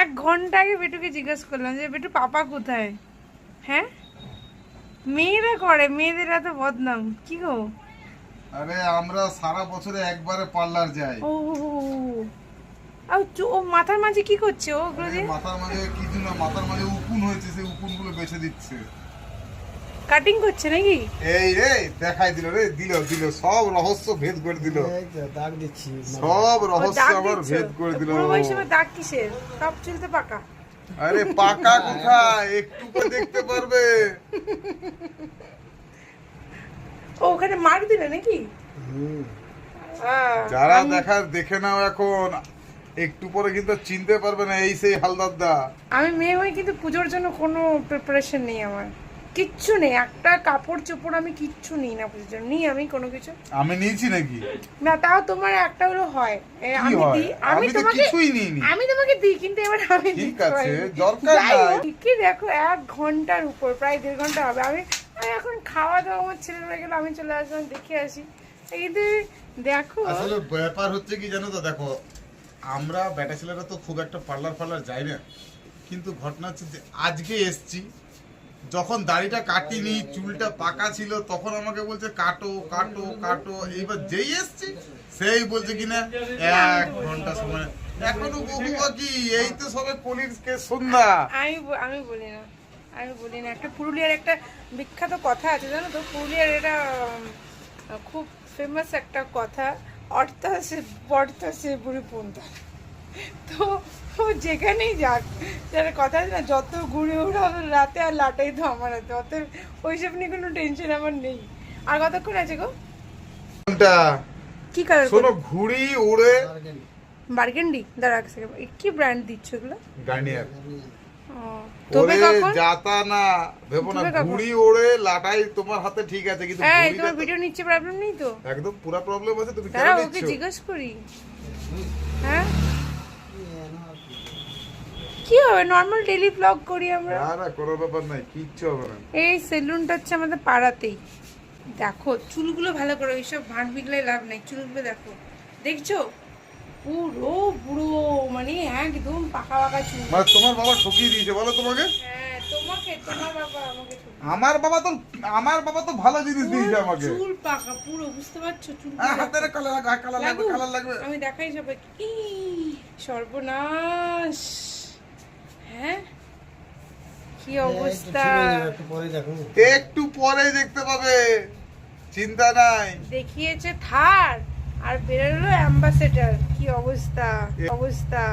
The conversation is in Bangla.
এক ঘণ্টা আগে বেটুকে জিজ্ঞেস করলাম যে বেটু পাপা কোথায়? হ্যাঁ? মেয়েরা করে মেয়েদের এত বদনাম কি গো? আরে আমরা সারা বছরে একবারে পার্লার যাই। ও আর ও মাথার মাঝে কি করছে ও মাথার মাঝে কি না মাথার মাঝে উকুন হয়েছে সেই উকুনগুলো বেছে দিচ্ছে। কাটিং করছে নাকি? এই রে দেখাই দিল রে দিল দিল সব রহস্য ভেদ করে দিল। দাগ দিচ্ছি সব রহস্য দিচ্ছ? ভেদ করে দিল। বয়সে দাগ কিসের? সব চুলতে পাকা। আরে পাকা কোথায়? একটু করে দেখতে পারবে। ও ওখানে মার দিলে নাকি? যারা দেখার দেখে নাও এখন। একটু পরে কিন্তু চিনতে পারবে না এই সেই হালদার দা আমি মেয়ে হয়ে কিন্তু পুজোর জন্য কোনো প্রিপারেশন নেই আমার। কিচ্ছু নেই একটা কাপড় চোপড় আমি কিচ্ছু নিই না পুজোর নিই আমি কোনো কিছু। আমি নিয়েছি নাকি? না তাও তোমার একটা হলো হয়। আমি? দিই আমি তোমাকে কিছুই নিইনি। আমি তোমাকে দিই কিন্তু এবার আমি ঠিক আছে, দরকার নাই। ঠিকই দেখো এক ঘণ্টার উপর প্রায় দেড় ঘণ্টা হবে। আমি আমি এখন খাওয়া দাওয়া আমার ছেলে হয়ে গেলে আমি চলে আসলাম দেখে আসি। কিন্তু দেখো আসলে ব্যাপার হচ্ছে কি জানো তো দেখো আমরা বেটা ছেলেরা তো খুব একটা পার্লার ফার্লার যাই না। কিন্তু ঘটনা হচ্ছে আজকে এসছি যখন দাড়িটা কাটিনি, চুলটা পাকা ছিল, তখন আমাকে বলছে, কাটো কাটো কাটো। এইবার যেই এসছি, সেই বলছে কিনা, এক ঘণ্টা সময়। এখনও বহু বাকি এই তো সবে কলির কে সন্ধ্যা। আমি আমি বলি না, আমি বলি না। একটা পুরুলিয়ার একটা বিখ্যাত কথা আছে, জানো তো? পুরুলিয়ার এটা খুব ফেমাস একটা কথা। অর্থাসে বর্তাসে বুড়ি পুন্তা তো ও যেখানেই যাক যারা কথা আছে না যত ঘুরে উড়াবে রাতে আর লাটাই তো আমার হাতে অতএব ওইসব নিয়ে কোনো টেনশন আমার নেই। আর কতক্ষণ আছে গো? কি কালার শোনো ঘুড়ি উড়ে। বার্গেন্ডি? দাঁড়া এক। এ কি ব্র্যান্ড দিচ্ছ এগুলো গার্নিয়ার ও, তবে কখন? যাতা না। ভেবো না ঘুড়ি ওড়ে লাটাই তোমার হাতে ঠিক আছে কিন্তু হ্যাঁ তোমার ভিডিও নিচ্ছে প্রবলেম নেই তো। একদম পুরা প্রবলেম আছে তুমি কেন দাঁড়া ওকে জিজ্ঞেস করি। হ্যাঁ? কি হবে? নর্মাল ডেলি ব্লগ করি আমরা। না না কোনো ব্যাপার নাই কিচ্ছু হবে না। এই সেলুনটা হচ্ছে আমাদের পাড়াতেই। দেখো চুলগুলো ভালো করো এইসব ভাঁট বিগলে লাভ নেই। চুলগুলো দেখো। দেখছ? পুরো বুড়ো মানে একদম পাকা পাকা চুল। মানে তোমার বাবা ঠকিয়ে দিয়েছে বলো তোমাকে? হ্যাঁ তোমাকে তোমার বাবা আমাকে আমার বাবা তো আমার বাবা তো ভালো জিনিস দিয়েছে আমাকে। চুল পাকা পুরো বুঝতে পারছ? চুল হাতের কালার লাগবে কালার লাগবে কালার লাগবে। আমি দেখাই সবাইকে। ই, সর্বনাশ। হ্যাঁ? কি অবস্থা? একটু পরে দেখো। একটু পরে দেখতে পাবে। চিন্তা নাই। দেখিয়েছে থার আর বেরোলো অ্যাম্বাসেডার কি অবস্থা? অবস্থা?